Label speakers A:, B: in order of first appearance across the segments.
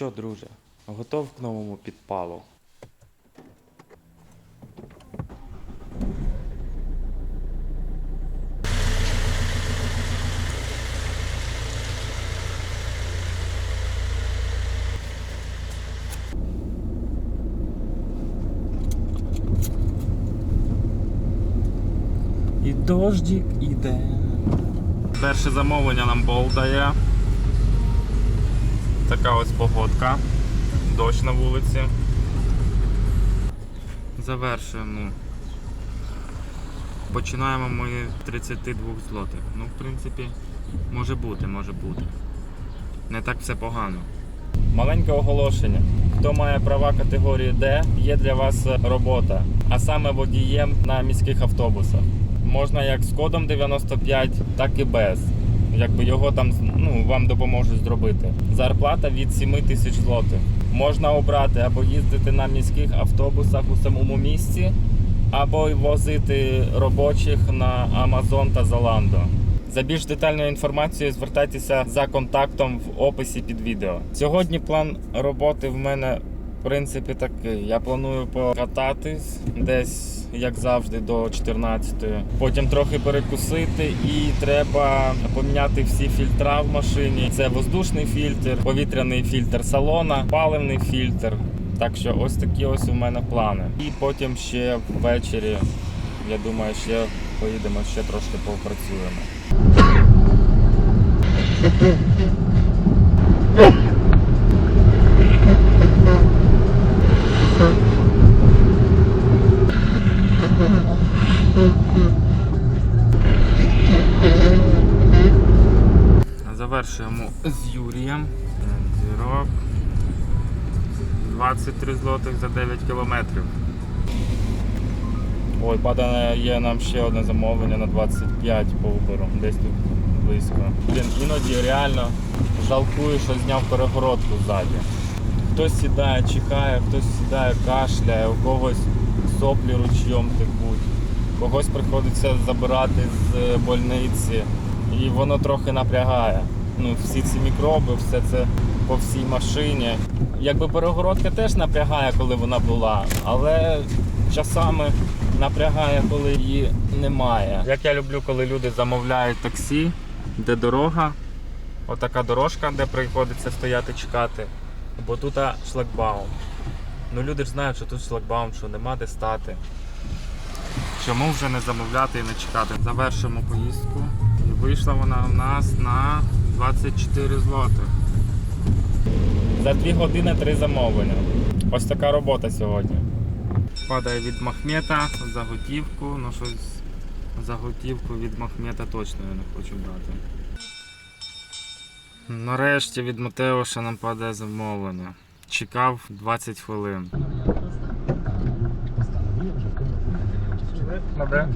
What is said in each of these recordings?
A: що, друже, готов к новому підпалу? І дождик іде. Перше замовлення нам бол дає. Така ось погодка. Дощ на вулиці. Завершуємо. Починаємо ми з 32 злотих. Ну, в принципі, може бути, може бути. Не так все погано. Маленьке оголошення. Хто має права категорії D, є для вас робота, а саме водієм на міських автобусах. Можна як з кодом 95, так і без. Якби його там ну, вам допоможуть зробити. Зарплата від 7 тисяч злотих. Можна обрати або їздити на міських автобусах у самому місці, або возити робочих на Amazon та Zalando. За більш детальною інформацією звертайтеся за контактом в описі під відео. Сьогодні план роботи в мене принципі такий. Я планую покататись десь, як завжди, до 14-ї. Потім трохи перекусити і треба поміняти всі фільтра в машині. Це воздушний фільтр, повітряний фільтр салона, паливний фільтр. Так що ось такі ось у мене плани. І потім ще ввечері, я думаю, ще поїдемо, ще трошки попрацюємо. Завершуємо з Юрієм. Зірок. 23 злотих за 9 кілометрів. Ой, падає є нам ще одне замовлення на 25 по Uber, десь тут близько. Блін, іноді реально жалкую, що зняв перегородку ззаді. Хтось сідає, чекає, хтось сідає, кашляє, у когось соплі ручйом текуть, когось приходиться забирати з больниці. І воно трохи напрягає. Ну, всі ці мікроби, все це по всій машині. Якби перегородка теж напрягає, коли вона була, але часами напрягає, коли її немає. Як я люблю, коли люди замовляють таксі, де дорога, отака дорожка, де приходиться стояти чекати, бо тут шлагбаум. Ну люди ж знають, що тут шлагбаум, що нема де стати. Чому вже не замовляти і не чекати? Завершимо поїздку. І вийшла вона у нас на 24 злотих. За 2 години 3 замовлення. Ось така робота сьогодні. Падає від Махмета за готівку, ну щось за готівку від Махмета точно я не хочу брати. Нарешті від Матеуша нам падає замовлення. Чекав 20 хвилин. Добре.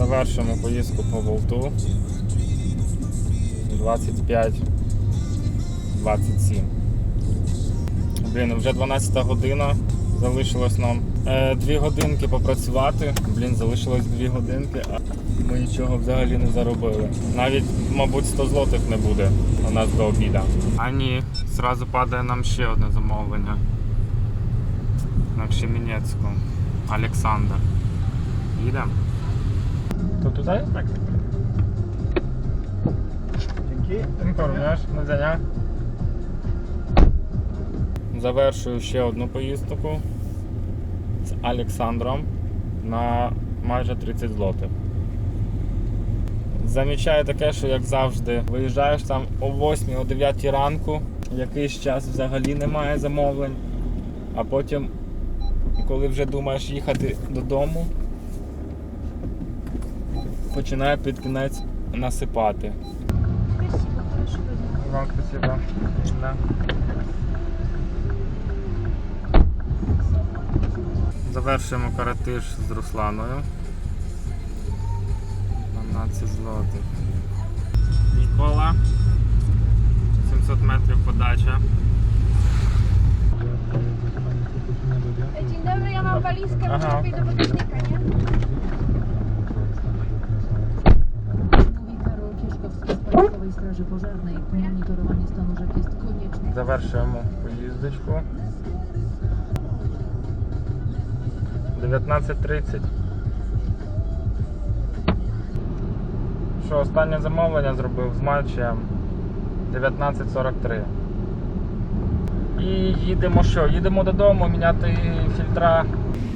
A: Завершимо поїздку по болту. 25 27. Блін, вже 12 година. Залишилось нам е, 2 годинки попрацювати. Блін, залишилось 2 годинки, а ми нічого взагалі не заробили. Навіть, мабуть, 100 злотих не буде у нас до обіда. А ні, зразу падає нам ще одне замовлення. На Кшемінецьку. Олександр. Їдемо? То туди? Так.
B: Dzięki.
A: Informujesz Надзяня? Завершую ще одну поїздку з Олександром на майже 30 злотих. Замічаю таке, що як завжди, виїжджаєш там о 8 о 9 ранку, якийсь час взагалі немає замовлень, а потім, коли вже думаєш їхати додому, починає під кінець насипати.
C: Спасибо.
A: Вам спасибо. Да. Завершуємо каратиш з Русланою. 12 злотих. Нікола. 700 метрів подача.
C: Dzień dobry, ja mam walizkę, muszę lepiej do bagażnika, nie?
D: Państwowej Straży
B: Pożarnej monitorowanie stanu rzek jest konieczne.
A: Завершуємо поїздочку. 19.30. Що, останнє замовлення зробив з матчем 19.43. І їдемо що? Їдемо додому міняти фільтра.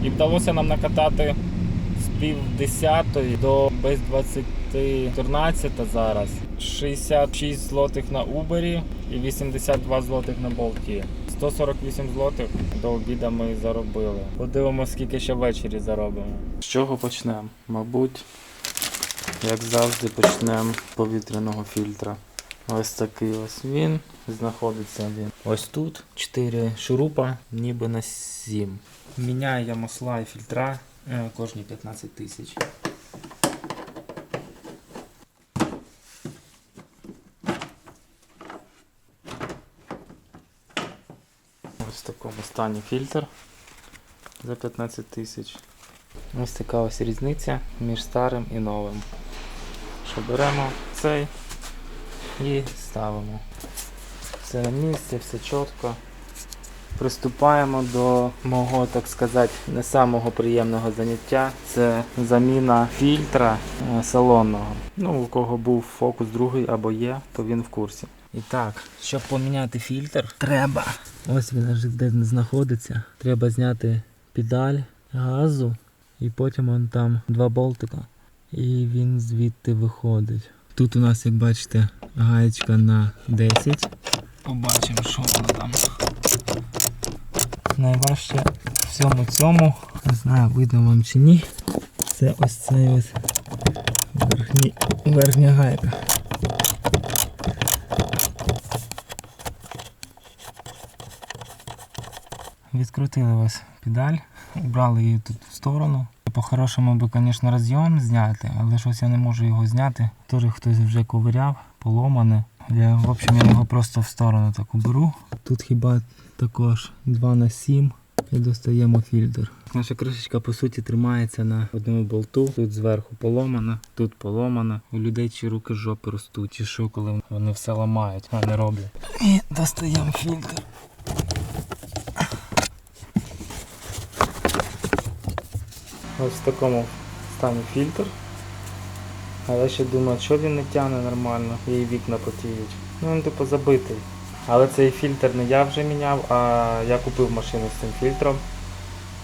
A: І вдалося нам накатати з пів десятої до без 20 14 зараз. 66 злотих на Uber і 82 злотих на болті. 148 злотих до обіда ми заробили. Подивимося, скільки ще ввечері заробимо. З чого почнемо? Мабуть, як завжди, почнемо з повітряного фільтра. Ось такий ось він. Знаходиться він. Ось тут 4 шурупа, ніби на 7. Міняю масла і фільтра е, кожні 15 тисяч. Ось стані фільтр за 15 тисяч. Ось така ось різниця між старим і новим. Що беремо цей і ставимо. Все на місці, все чітко. Приступаємо до мого, так сказати, не самого приємного заняття. Це заміна фільтра е, салонного. Ну, у кого був фокус другий або є, то він в курсі. І так, щоб поміняти фільтр, треба. Ось він аж де знаходиться. Треба зняти педаль газу, і потім он там два болтика. І він звідти виходить. Тут у нас, як бачите, гаєчка на 10. Побачимо, що воно там. Найважче в всьому цьому, не знаю, видно вам чи ні. Це ось цей ось верхній, верхня гайка. Відкрутили ось педаль, убрали її тут в сторону. По-хорошому би, звісно, розйом зняти, але щось я не можу його зняти. Теж хтось вже ковиряв, поломане. Я, в общем, я його просто в сторону так уберу. Тут хіба також 2 на 7 і достаємо фільтр. Наша кришечка по суті тримається на одному болту. Тут зверху поломана, тут поломана. У людей чи руки жопи ростуть, чи що, коли вони все ламають, а не роблять. І достаємо фільтр. Ось в такому стані фільтр. А я ще думаю, що він не тягне нормально, її вікна потіють. Ну він типу забитий. Але цей фільтр не я вже міняв, а я купив машину з цим фільтром.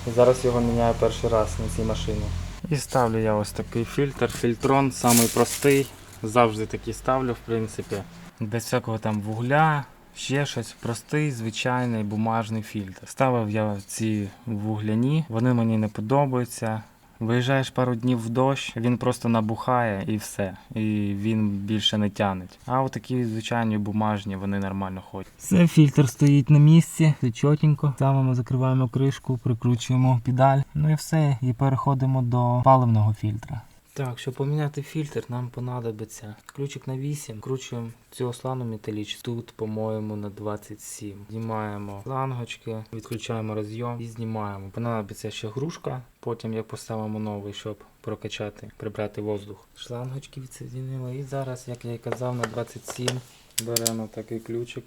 A: І зараз його міняю перший раз на цій машині. І ставлю я ось такий фільтр. Фільтрон самий простий. Завжди такий ставлю, в принципі. Без всякого там вугля, ще щось. Простий, звичайний бумажний фільтр. Ставив я ці вугляні, вони мені не подобаються. Виїжджаєш пару днів в дощ, він просто набухає і все. І він більше не тянеть. А отакі звичайні бумажні, вони нормально ходять. Все, фільтр стоїть на місці, все чотенько. Ставимо, закриваємо кришку, прикручуємо педаль. Ну і все. І переходимо до паливного фільтра. Так, щоб поміняти фільтр, нам понадобиться ключик на 8, вкручуємо цю ослану металіч. Тут, по-моєму, на 27. Знімаємо шлангочки, відключаємо розйом і знімаємо. Понадобиться ще грушка, потім як поставимо новий, щоб прокачати, прибрати воздух. Шлангочки відсоединили. І зараз, як я і казав, на 27 беремо такий ключик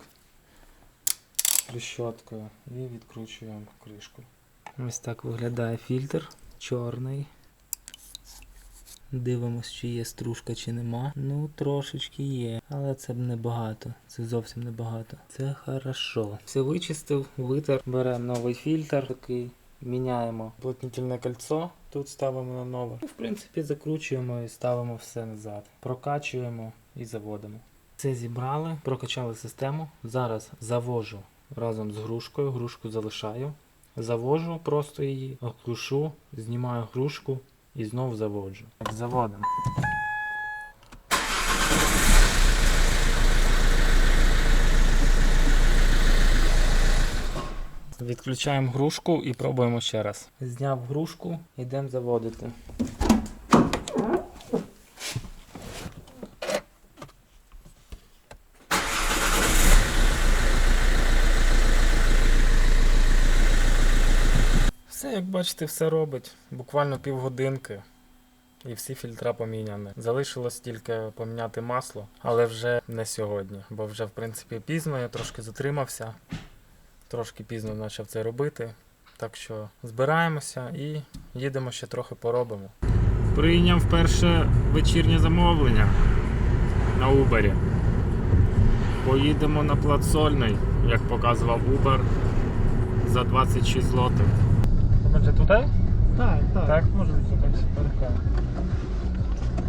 A: трещоткою і відкручуємо кришку. Ось так виглядає фільтр чорний. Дивимось, чи є стружка, чи нема. Ну, трошечки є, але це б небагато. Це зовсім небагато. Це хорошо. Все вичистив, витер. Беремо новий фільтр такий. Міняємо плотнительне кольцо, тут ставимо на нове. І, в принципі, закручуємо і ставимо все назад. Прокачуємо і заводимо. Це зібрали, прокачали систему. Зараз завожу разом з грушкою. Грушку залишаю. Завожу просто її, окрушу, знімаю грушку і знов заводжу. Так, заводимо. Відключаємо грушку і пробуємо ще раз. Зняв грушку, йдемо заводити. Бачите, все робить. Буквально півгодинки. і всі фільтра поміняні. Залишилось тільки поміняти масло, але вже не сьогодні, бо вже в принципі пізно, я трошки затримався, трошки пізно почав це робити. Так що збираємося і їдемо ще трохи поробимо. Прийняв перше вечірнє замовлення на Uber. Поїдемо на Плацольний, як показував Uber, за 26 злотих. Będzie tutaj?
D: Tak, tak.
A: Tak?
D: Może być tutaj super.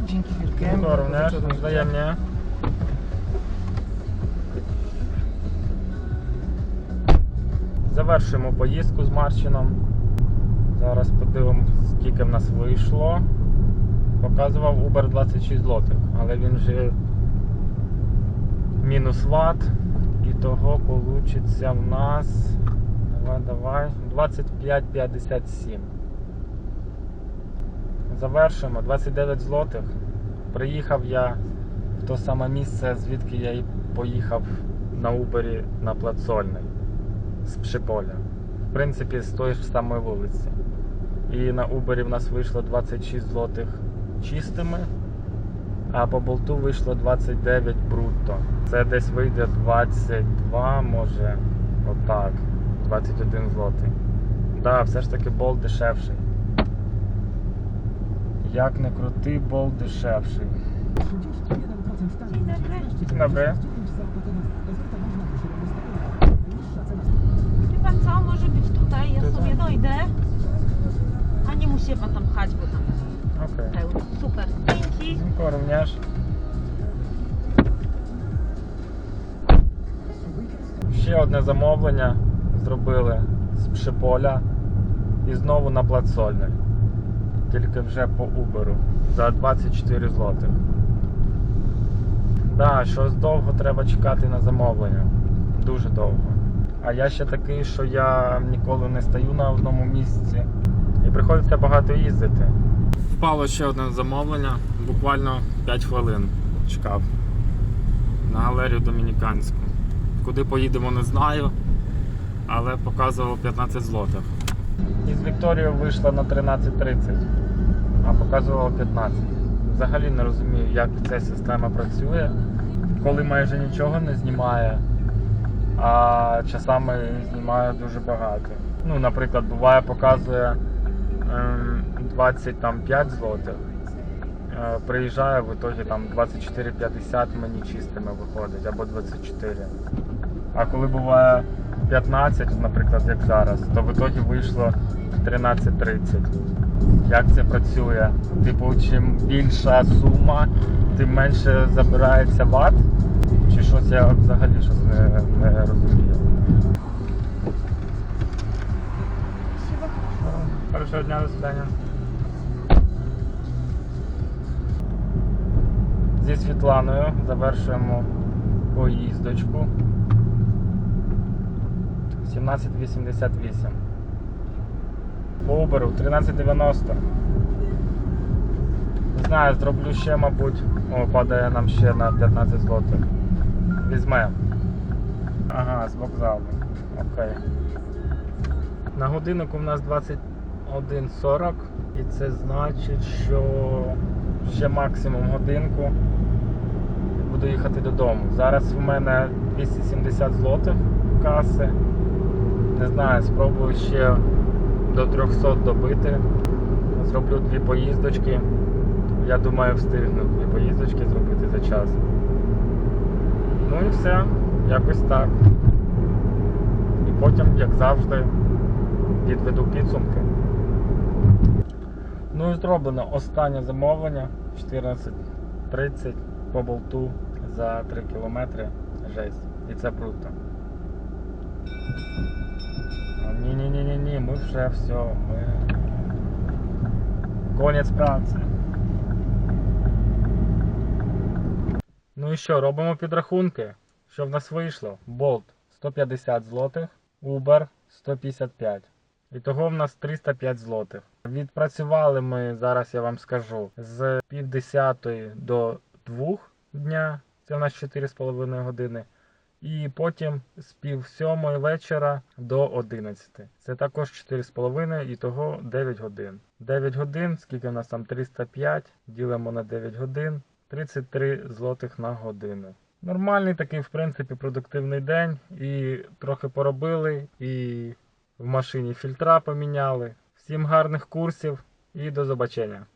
D: Dzięki wielkie.
A: Dziękuję również, wzajemnie. Завершуємо поїздку з Марчином. Зараз подивимось, скільки в нас вийшло. Показував Uber 26 злотих, але він же мінус ват. І того вийде в нас. Давай, давай. 25,57. Завершуємо 29 злотих. Приїхав я в то саме місце, звідки я і поїхав на Убері на Плацольний з Пшиполя. В принципі, з тої ж самої вулиці. І на Убері в нас вийшло 26 злотих чистими, а по болту вийшло 29 брутто. Це десь вийде 22, може, отак, 21 злотий. Да, все ж таки болт дешевший. Як не крути, болт дешевший.
D: 31% taniej.
C: Dzień dobry.
D: 14
A: Dzień dobry.
C: Wie pan co, może być tutaj, ja
A: Tutaj?
C: sobie dojdę. A nie musi pan tam pchać, bo tam
A: Okej.
C: pełno. Super, dzięki.
A: Dziękuję również. Ще одне замовлення Зробили з Пшиполя і знову на Плацольний. Тільки вже по Uber за 24 злотих. Да, щось довго треба чекати на замовлення. Дуже довго. А я ще такий, що я ніколи не стою на одному місці. І приходиться багато їздити. Впало ще одне замовлення, буквально 5 хвилин чекав на галерію Домініканську. Куди поїдемо, не знаю, але показував 15 злотих. Із Вікторією вийшла на 13.30, а показувало 15. Взагалі не розумію, як ця система працює, коли майже нічого не знімає, а часами знімає дуже багато. Ну, наприклад, буває, показує ем, 25 злотих. Е, Приїжджаю, в ітогі там 24,50 мені чистими виходить, або 24. А коли буває 15, наприклад, як зараз, то в ітогі вийшло 13.30. Як це працює? Типу, чим більша сума, тим менше забирається ват? Чи щось я взагалі щось не, не розумію? Хорошого дня, до свидання. Зі Світланою завершуємо поїздочку. 1788. По Uber 1390. Не знаю, зроблю ще, мабуть. О, падає нам ще на 15 злотих. Візьме. Ага, з вокзалу. Окей. На годиннику в нас 21.40 і це значить, що ще максимум годинку буду їхати додому. Зараз у мене 270 злотих каси. Не знаю, спробую ще до 300 добити. Зроблю дві поїздочки. Я думаю, встигну дві поїздочки зробити за час. Ну і все, якось так. І потім, як завжди, підведу підсумки. Ну і зроблено останнє замовлення 14.30 по болту за 3 кілометри. Жесть. І це брутто. Ні, ми вже все. Ми... Конець праці. Ну і що, робимо підрахунки. Що в нас вийшло? Болт 150 злотих, Uber 155. І того в нас 305 злотих. Відпрацювали ми, зараз я вам скажу, з півдесятої до 2 дня, це в нас 4,5 години. І потім з пів сьомої вечора до 11. Це також 4,5 і того 9 годин. 9 годин, скільки у нас там 305, ділимо на 9 годин, 33 злотих на годину. Нормальний такий, в принципі, продуктивний день. І трохи поробили, і в машині фільтра поміняли. Всім гарних курсів і до побачення.